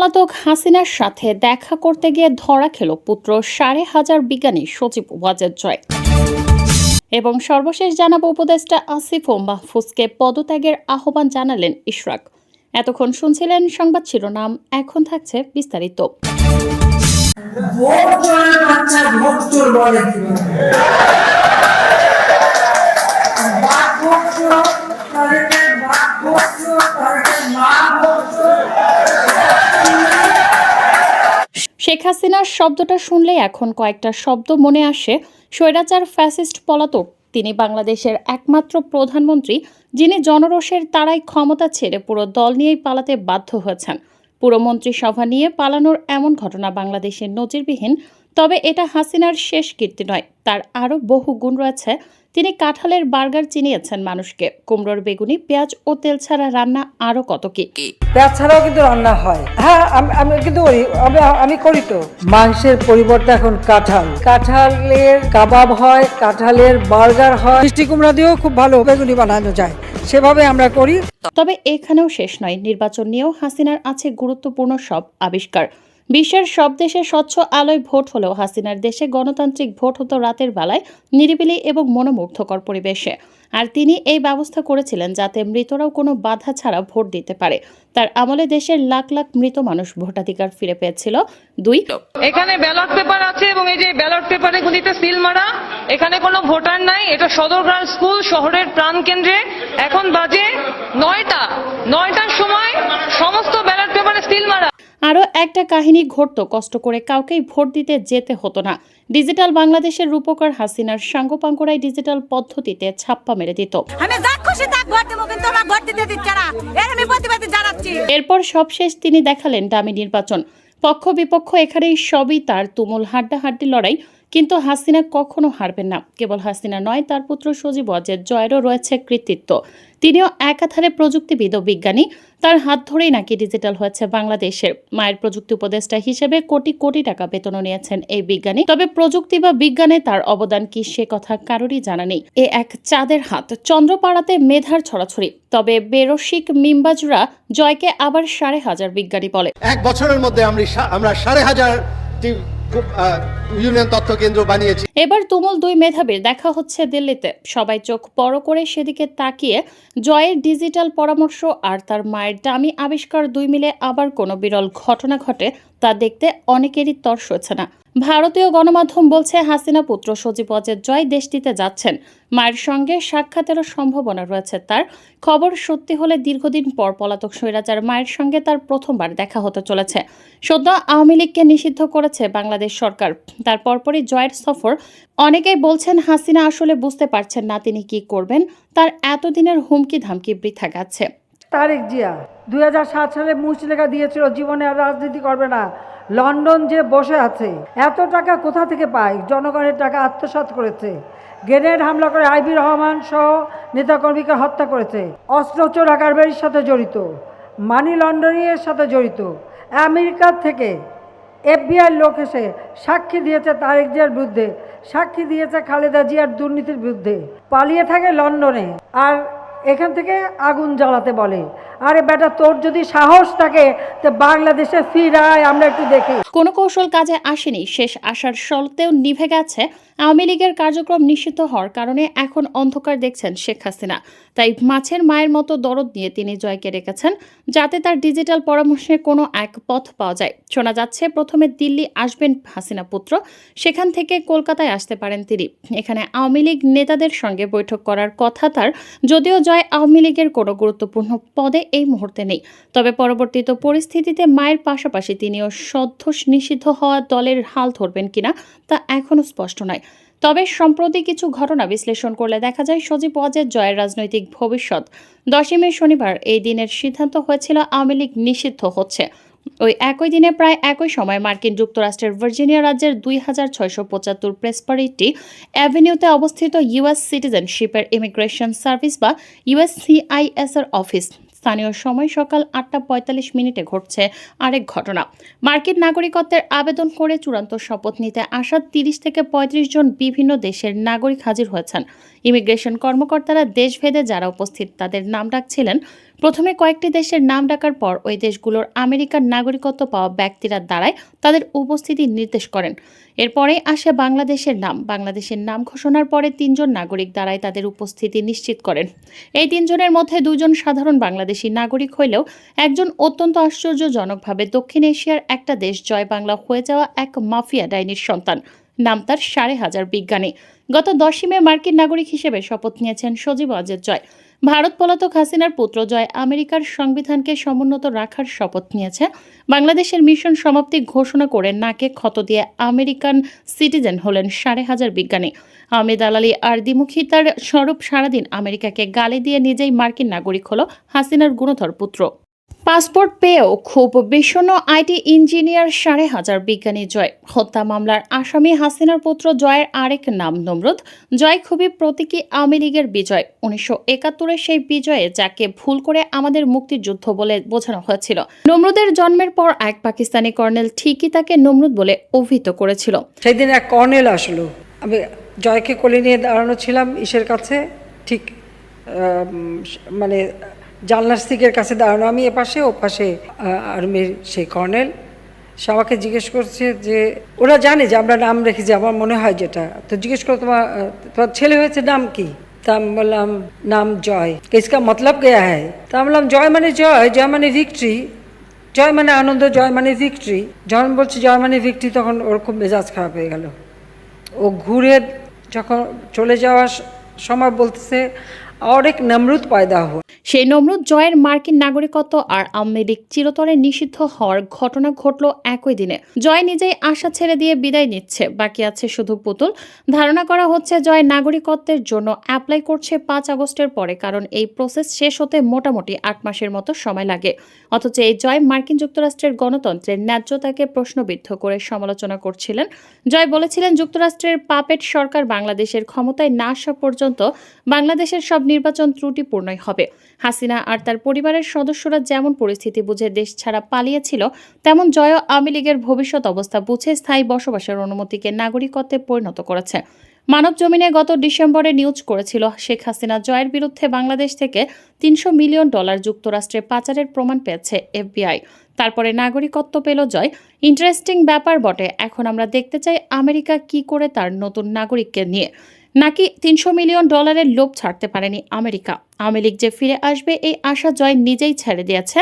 পলাতক হাসিনার সাথে দেখা করতে গিয়ে ধরা খেল পুত্র সাড়ে হাজার বিজ্ঞানী সচিব ওয়াজেদ জয়। এবং সর্বশেষ জানাব উপদেষ্টা আসিফ ও মাহফুজকে পদত্যাগের আহ্বান জানালেন ইশরাক। এতক্ষণ শুনছিলেন সংবাদ শিরোনাম, এখন থাকছে বিস্তারিত। শেখ হাসিনার শব্দটা শুনলে এখন কয়েকটা শব্দ মনে আসে। স্বৈরাচার ফ্যাসিস্ট পলাতক, তিনি বাংলাদেশের একমাত্র প্রধানমন্ত্রী, যিনি জনরোষের তারাই ক্ষমতা ছেড়ে পুরো দল নিয়েই পালাতে বাধ্য হয়েছেন। পুরো মন্ত্রিসভা নিয়ে পালানোর এমন ঘটনা বাংলাদেশের নজিরবিহীন তবে এটা হাসিনার শেষ কীর্তি নয় তার আরও বহু গুণ রয়েছে। তিনি কাঁঠালের বার্গার চিনিয়েছেন মানুষকে। কুমড়োর বেগুনি পেঁয়াজ ও তেল ছাড়া রান্না আরও কত কি? পেঁয়াজ ছাড়াও কিন্তু রান্না হয়। হ্যাঁ আমি কিন্তু আমি করি তো। মাংসের পরিবর্তে এখন কাঁঠাল। কাঁঠালের কাবাব হয় কাঁঠালের বার্গার হয়। মিষ্টি কুমড়া দিয়েও খুব ভালো বেগুনি বানানো যায়। সেভাবে আমরা করি। তবে এখানেও শেষ নয়। নির্বাচন নিয়েও হাসিনার আছে গুরুত্বপূর্ণ সব আবিষ্কার। বিশ্বের সব দেশে স্বচ্ছ আলোয় ভোট হলেও হাসিনার দেশে গণতান্ত্রিক ভোট হতো রাতের বেলায় নিরিবিলি এবং মনোমুগ্ধকর পরিবেশে। আর তিনি এই ব্যবস্থা করেছিলেন যাতে মৃতরাও কোনো বাধা ছাড়া ভোট দিতে পারে। তার আমলে দেশের লাখ লাখ মৃত মানুষ ভোটাধিকার ফিরে পেয়েছিল। দুই এখানে ব্যালট পেপার আছে এবং এই যে ব্যালট পেপারে গুলিতে সিল মারা এখানে কোনো ভোটার নাই এটা সদরগ্রাম স্কুল শহরের প্রাণ কেন্দ্রে। এখন বাজে নয়টা। নয়টার সময় সমস্ত ব্যালট পেপারে সিল মারা। আরও একটা কাহিনী ঘটতো কষ্ট করে কাউকেই ভোট দিতে যেতে হতো না। ডিজিটাল বাংলাদেশের রূপকার হাসিনার সাঙ্গপাঙ্গরাই ডিজিটাল পদ্ধতিতে ছাপ্পা মেরে দিত। এরপর সবশেষ তিনি দেখালেন দামি নির্বাচন। পক্ষ বিপক্ষ এখানেই সবই তার তুমুল হাড্ডাহাড্ডি লড়াই কিন্তু হাসিনা কখনো হারবেন না। কেবল হাসিনা নয় তার পুত্র সজীব অজের জয়েরও রয়েছে কৃতিত্ব। তিনিও একাধারে প্রযুক্তিবিদ ও বিজ্ঞানী। তার হাত ধরেই নাকি ডিজিটাল হয়েছে বাংলাদেশের। মায়ের প্রযুক্তি উপদেষ্টা হিসেবে কোটি কোটি টাকা বেতনও নিয়েছেন এই বিজ্ঞানী। তবে প্রযুক্তি বা বিজ্ঞানে তার অবদান কি সে কথা কারোরই জানা নেই। এ এক চাঁদের হাত। চন্দ্রপাড়াতে মেধার ছড়াছড়ি। তবে বেরসিক মিম্বাজরা জয়কে আবার সাড়ে হাজার বিজ্ঞানী বলে। এক বছরের মধ্যে আমরা সাড়ে হাজারটি আহ, এবার তুমুল দুই মেধাবীর দেখা হচ্ছে দিল্লিতে। সবাই চোখ বড় করে সেদিকে তাকিয়ে জয়ের ডিজিটাল পরামর্শ আর তার মায়ের দামি আবিষ্কার দুই মিলে আবার কোনো বিরল ঘটনা ঘটে তা দেখতে অনেকেরই তর্স হচ্ছে না। ভারতীয় গণমাধ্যম বলছে, হাসিনা পুত্র সজীব অজের জয় দেশটিতে যাচ্ছেন। মায়ের সঙ্গে সাক্ষাতেরও সম্ভাবনা রয়েছে তার। খবর সত্যি হলে দীর্ঘদিন পর পলাতক স্বৈরাচার মায়ের সঙ্গে তার প্রথমবার দেখা হতে চলেছে। সদ্য আওয়ামী লীগকে নিষিদ্ধ করেছে বাংলাদেশ সরকার। তার পরপরই জয়ের সফর। অনেকেই বলছেন, হাসিনা আসলে বুঝতে পারছেন না তিনি কি করবেন। তার এতদিনের হুমকি ধামকি বৃথা গেছে। তারেক জিয়া। দুই হাজার সাত সালে মুচলেখা দিয়েছিল, জীবনে আর রাজনীতি করবে না। লন্ডন যে বসে আছে, এত টাকা কোথা থেকে পায়? জনগণের টাকা আত্মসাৎ করেছে। গ্রেনেড হামলা করে আইবি রহমান সহ নেতাকর্মীকে হত্যা করেছে। অস্ত্র চোরা কারবারির সাথে জড়িত, মানি লন্ডারিংয়ের সাথে জড়িত। আমেরিকার থেকে এফবিআই লোক এসে সাক্ষী দিয়েছে তারেক জিয়ার বিরুদ্ধে। সাক্ষী দিয়েছে খালেদা জিয়ার দুর্নীতির বিরুদ্ধে। পালিয়ে থাকে লন্ডনে। আর এখান থেকে আগুন জ্বালাতে বলে। আরে বেটা, তোর যদি সাহস থাকে, তো বাংলাদেশে ফিরায়, আমরা একটু দেখি। কোনো কৌশল কাজে আসেনি, শেষ আসার সত্ত্বেও নিভে গেছে। আওয়ামী লীগের কার্যক্রম নিষিদ্ধ হওয়ার কারণে এখন অন্ধকার দেখছেন শেখ হাসিনা। তাই মাছের মায়ের মতো দরদ নিয়ে তিনি জয়কে রেখেছেন, যাতে তার ডিজিটাল পরামর্শে কোনো এক পথ পাওয়া যায়। শোনা যাচ্ছে, প্রথমে দিল্লি আসবেন হাসিনা পুত্র, সেখান থেকে কলকাতায় আসতে পারেন তিনি। এখানে আওয়ামী লীগ নেতাদের সঙ্গে বৈঠক করার কথা তার, যদিও জয় আওয়ামী লীগের কোনো গুরুত্বপূর্ণ পদে এই মুহূর্তে নেই। তবে পরবর্তীত পরিস্থিতিতে মায়ের পাশাপাশি তিনিও সদ্য নিষিদ্ধ হওয়া দলের হাল ধরবেন কিনা তা এখনও স্পষ্ট নয়। তবে সম্প্রতি কিছু ঘটনা বিশ্লেষণ করলে দেখা যায়, সজীব ওয়াজের জয়ের রাজনৈতিক ভবিষ্যৎ। দশই মে শনিবার এই দিনের সিদ্ধান্ত হয়েছিল আওয়ামী লীগ নিষিদ্ধ হচ্ছে। ওই একই দিনে প্রায় একই সময় মার্কিন যুক্তরাষ্ট্রের ভার্জিনিয়া রাজ্যের দুই হাজার ছয়শো পঁচাত্তর প্রেসপারিটি অ্যাভিনিউতে অবস্থিত ইউএস সিটিজেনশিপের ইমিগ্রেশন সার্ভিস বা ইউএসসিআইএস এর অফিস। স্থানীয় সময় সকাল আটটা পঁয়তাল্লিশ মিনিটে ঘটছে আরেক ঘটনা। মার্কিন নাগরিকত্বের আবেদন করে চূড়ান্ত শপথ নিতে আসা তিরিশ থেকে পঁয়ত্রিশ জন বিভিন্ন দেশের নাগরিক হাজির হয়েছেন। ইমিগ্রেশন কর্মকর্তারা দেশভেদে যারা উপস্থিত তাদের নাম রাখছিলেন প্রথমে কয়েকটি দেশের নাম ডাকার পর ওই দেশগুলোর আমেরিকার নাগরিকত্ব পাওয়া ব্যক্তিরা দ্বারাই তাদের উপস্থিতি নির্দেশ করেন। এরপরে আসে বাংলাদেশের নাম। বাংলাদেশের নাম ঘোষণার পরে তিনজন নাগরিক দ্বারাই তাদের উপস্থিতি নিশ্চিত করেন। এই তিনজনের মধ্যে দুজন সাধারণ বাংলাদেশি নাগরিক হইলেও একজন অত্যন্ত আশ্চর্যজনকভাবে দক্ষিণ এশিয়ার একটা দেশ জয় বাংলা হয়ে যাওয়া এক মাফিয়া ডাইনির সন্তান। নাম তার সাড়ে হাজার বিজ্ঞানী। গত দশই মে মার্কিন নাগরিক হিসেবে শপথ নিয়েছেন সজীব অজের জয়। ভারত পলাতক হাসিনার পুত্র জয় আমেরিকার সংবিধানকে সমুন্নত রাখার শপথ নিয়েছে। বাংলাদেশের মিশন সমাপ্তি ঘোষণা করে নাকে ক্ষত দিয়ে আমেরিকান সিটিজেন হলেন সাড়ে হাজার বিজ্ঞানী। আহমেদ আলালি আর দ্বিমুখী তার স্বরূপ সারাদিন আমেরিকাকে গালি দিয়ে নিজেই মার্কিন নাগরিক হল হাসিনার গুণধর পুত্র। পাসপোর্ট পেয়েও খুব বিষণ্ণ আইটি ইঞ্জিনিয়ার সাড়ে হাজার বিজ্ঞানী জয়। হত্যা মামলার আসামি হাসিনার পুত্র জয়ের আরেক নাম নমরুদ। জয় খুবই প্রতীকী আওয়ামী লীগের বিজয়। উনিশশো একাত্তরের সেই বিজয়ে যাকে ভুল করে আমাদের মুক্তিযুদ্ধ বলে বোঝানো হয়েছিল। নমরুদের জন্মের পর এক পাকিস্তানি কর্নেল ঠিকই তাকে নমরুদ বলে অভিহিত করেছিল। সেই দিন এক কর্নেল আসলো। আমি জয়কে কোলে নিয়ে দাঁড়ানো ছিলাম ইসের কাছে। ঠিক মানে জানলার সিকের কাছে দাঁড়ানো। আমি এপাশে, ও পাশে আর্মির সেই কর্নেল। সে আমাকে জিজ্ঞেস করছে যে, ওরা জানে যে আমরা নাম রেখেছি, আমার মনে হয় যেটা। তো জিজ্ঞেস করো তোমার তোমার ছেলে হয়েছে নাম কি? তা আমি বললাম, নাম জয়। কেসকা মতলব গেয়া হ্যায়। তা আমি বললাম, জয় মানে জয় জয় মানে ভিক্টরি জয় মানে আনন্দ, জয় মানে ভিক্টরি যখন বলছে জয় মানে ভিক্টরি তখন ওর খুব মেজাজ খারাপ হয়ে গেল। ও ঘুরে যখন চলে যাওয়ার সময় বলতেছে আর এক পায়দা পয়দা সেই নমরুদ জয়ের মার্কিন নাগরিকত্ব আর আওয়ামী লীগ চিরতরে নিষিদ্ধ হওয়ার ঘটনা ঘটল একই দিনে। জয় নিজেই আশা ছেড়ে দিয়ে বিদায় নিচ্ছে, বাকি আছে শুধু পুতুল। ধারণা করা হচ্ছে জয় নাগরিকত্বের জন্য অ্যাপ্লাই করছে পাঁচ আগস্টের পরে, কারণ এই প্রসেস শেষ হতে মোটামুটি আট মাসের মতো সময় লাগে। অথচ এই জয় মার্কিন যুক্তরাষ্ট্রের গণতন্ত্রের ন্যায্যতাকে প্রশ্নবিদ্ধ করে সমালোচনা করছিলেন। জয় বলেছিলেন যুক্তরাষ্ট্রের পাপেট সরকার বাংলাদেশের ক্ষমতায় না আসা পর্যন্ত বাংলাদেশের সব নির্বাচন ত্রুটিপূর্ণই হবে। হাসিনা আর তার পরিবারের সদস্যরা যেমন পরিস্থিতি বুঝে দেশ ছাড়া পালিয়েছিল, তেমন জয় আওয়ামী লীগের ভবিষ্যৎ অবস্থা বুঝে স্থায়ী বসবাসের অনুমতিকে নাগরিকত্বে পরিণত করেছে। মানব জমিনে গত ডিসেম্বরে নিউজ করেছিল, শেখ হাসিনা জয়ের বিরুদ্ধে বাংলাদেশ থেকে তিনশো মিলিয়ন ডলার যুক্তরাষ্ট্রে পাচারের প্রমাণ পেয়েছে এফবিআই। তারপরে নাগরিকত্ব পেল জয়। ইন্টারেস্টিং ব্যাপার বটে। এখন আমরা দেখতে চাই আমেরিকা কি করে তার নতুন নাগরিককে নিয়ে। নাকি তিনশো মিলিয়ন ডলারের লোভ ছাড়তে পারেনি আমেরিকা? আওয়ামী লীগ যে ফিরে আসবে, এই আশা জয় নিজেই ছেড়ে দিয়েছে।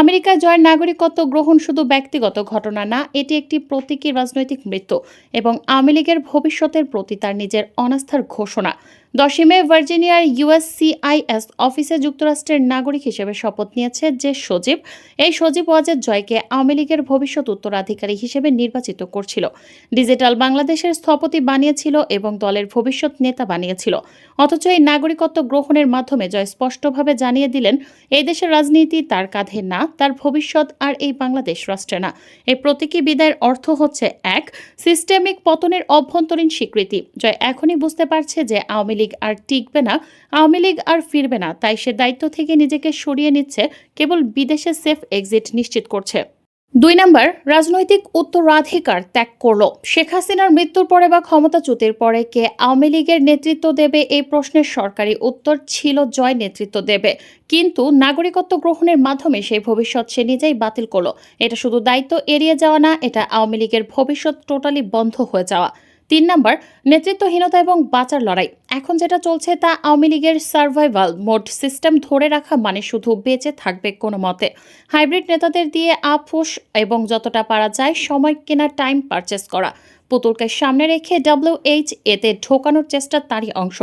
আমেরিকায় জয়ের নাগরিকত্ব গ্রহণ শুধু ব্যক্তিগত ঘটনা না, এটি একটি প্রতীকী রাজনৈতিক মৃত্যু এবং আওয়ামী লীগের ভবিষ্যতের প্রতি তার নিজের অনাস্থার ঘোষণা। দশই মে ভার্জিনিয়ার ইউএসসিআইএস অফিসে যুক্তরাষ্ট্রের নাগরিক হিসেবে শপথ নিয়েছে যে সজীব এই সজীব ওয়াজেদ জয়কে আওয়ামী লীগের ভবিষ্যৎ উত্তরাধিকারী হিসেবে নির্বাচিত করছিল। ডিজিটাল বাংলাদেশের স্থপতি বানিয়েছিল এবং দলের ভবিষ্যৎ নেতা বানিয়েছিল। অথচ এই নাগরিকত্ব গ্রহণের মাধ্যমে জয় স্পষ্টভাবে জানিয়ে দিলেন, এই দেশের রাজনীতি তার কাঁধে না, তার ভবিষ্যৎ আর এই বাংলাদেশ রাষ্ট্রে না। এই প্রতীকী বিদায়ের অর্থ হচ্ছে, এক, সিস্টেমিক পতনের অভ্যন্তরীণ স্বীকৃতি জয় এখনই বুঝতে পারছে যে আওয়ামী লীগ আর টিকবে না, আওয়ামী লীগ আর ফিরবে না, তাই সে দায়িত্ব থেকে নিজেকে সরিয়ে নিচ্ছে, কেবল বিদেশে সেফ এক্সিট নিশ্চিত করছে। দুই নম্বর, রাজনৈতিক উত্তরাধিকার ত্যাগ করল। শেখ হাসিনার মৃত্যুর পরে বা ক্ষমতাচ্যুতির পরে কে আওয়ামী লীগের নেতৃত্ব দেবে এই প্রশ্নের সরকারি উত্তর ছিল জয় নেতৃত্ব দেবে। কিন্তু নাগরিকত্ব গ্রহণের মাধ্যমে সেই ভবিষ্যৎ সে নিজেই বাতিল করল। এটা শুধু দায়িত্ব এড়িয়ে যাওয়া না, এটা আওয়ামী লীগের ভবিষ্যৎ টোটালি বন্ধ হয়ে যাওয়া। তিন নাম্বার, নেতৃত্বহীনতা এবং বাঁচার লড়াই। এখন যেটা চলছে তা আওয়ামী লীগের সার্ভাইভাল মোড সিস্টেম ধরে রাখা মানে শুধু বেঁচে থাকবে কোনো মতে। হাইব্রিড নেতাদের দিয়ে আপোষ এবং যতটা পারা যায় সময় কেনার টাইম পারচেস করা। পুতুলকে সামনে রেখে ডাব্লিউএইচ এতে ঢোকানোর চেষ্টা তারই অংশ।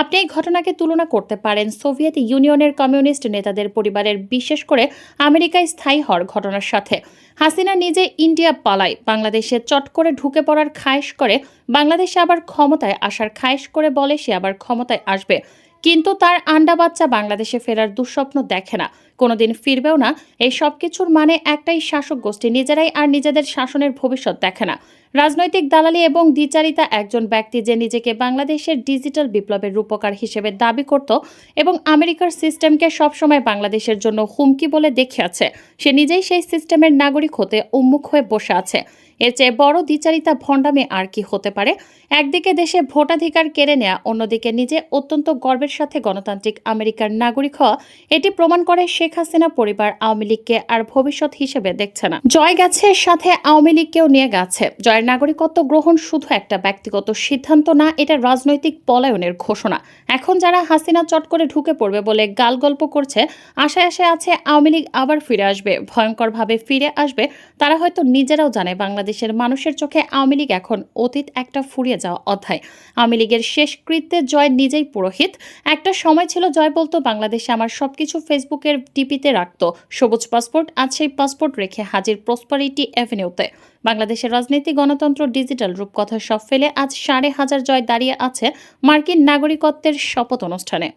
আপনি এই ঘটনাকে তুলনা করতে পারেন সোভিয়েত ইউনিয়নের কমিউনিস্ট নেতাদের পরিবারের, বিশেষ করে আমেরিকায় স্থায়ী হওয়ার ঘটনার সাথে। হাসিনা নিজে ইন্ডিয়া পালায়, বাংলাদেশে চট করে ঢুকে পড়ার খায়েশ করে, বাংলাদেশে আবার ক্ষমতায় আসার খায়েশ করে বলে সে আবার ক্ষমতায় আসবে। কিন্তু তার আন্ডা বাচ্চা বাংলাদেশে ফেরার দুঃস্বপ্ন দেখে না। কোনোদিন ফিরবেও না, এই সব কিছুর মানে একটাই শাসক গোষ্ঠী নিজেরাই আর নিজেদের শাসনের ভবিষ্যৎ দেখে না। রাজনৈতিক দালালি এবং দ্বিচারিতা একজন ব্যক্তি যে নিজেকে বাংলাদেশের ডিজিটাল বিপ্লবের রূপকার হিসেবে দাবি করত এবং আমেরিকার সিস্টেমকে সবসময় বাংলাদেশের জন্য হুমকি বলে দেখিয়াছে সে নিজেই সেই সিস্টেমের নাগরিক হতে উন্মুখ হয়ে বসে আছে। এর চেয়ে বড় দ্বিচারিতা ভণ্ডামি আর কি হতে পারে? একদিকে দেশে ভোটাধিকার কেড়ে নেয়া, অন্যদিকে নিজে অত্যন্ত গর্বের সাথে গণতান্ত্রিক আমেরিকার নাগরিক হওয়া, এটি প্রমাণ করে শেখ হাসিনা পরিবার আওয়ামী লীগকে আর ভবিষ্যৎ হিসেবে দেখছে না। জয় গেছে, সাথে আওয়ামী লীগকেও নিয়ে গেছে। জয়ের নাগরিকত্ব গ্রহণ শুধু একটা ব্যক্তিগত সিদ্ধান্ত না, এটা রাজনৈতিক পলায়নের ঘোষণা। এখন যারা হাসিনা চট করে ঢুকে পড়বে বলে গাল গল্প করছে, আশায় আশায় আছে আওয়ামী লীগ আবার ফিরে আসবে। ভয়ঙ্করভাবে ফিরে আসবে, তারা হয়তো নিজেরাও জানে বাংলাদেশের মানুষের চোখে আওয়ামী লীগ এখন অতীত একটা ফুরিয়ে যাওয়া অধ্যায়। আওয়ামী লীগের শেষ কৃত্যে জয় নিজেই পুরোহিত। একটা সময় ছিল জয় বলতো, বাংলাদেশে আমার সবকিছু ফেসবুকের টিপিতে রাখতো। সবুজ পাসপোর্ট, আজ সেই পাসপোর্ট রেখে হাজির প্রসপারিটি অ্যাভিনিউতে। বাংলাদেশের রাজনীতি, গণতন্ত্র, ডিজিটাল রূপকথা সব ফেলে আজ সাড়ে হাজার জয় দাঁড়িয়ে আছে মার্কিন নাগরিকত্বের শপথ অনুষ্ঠানে।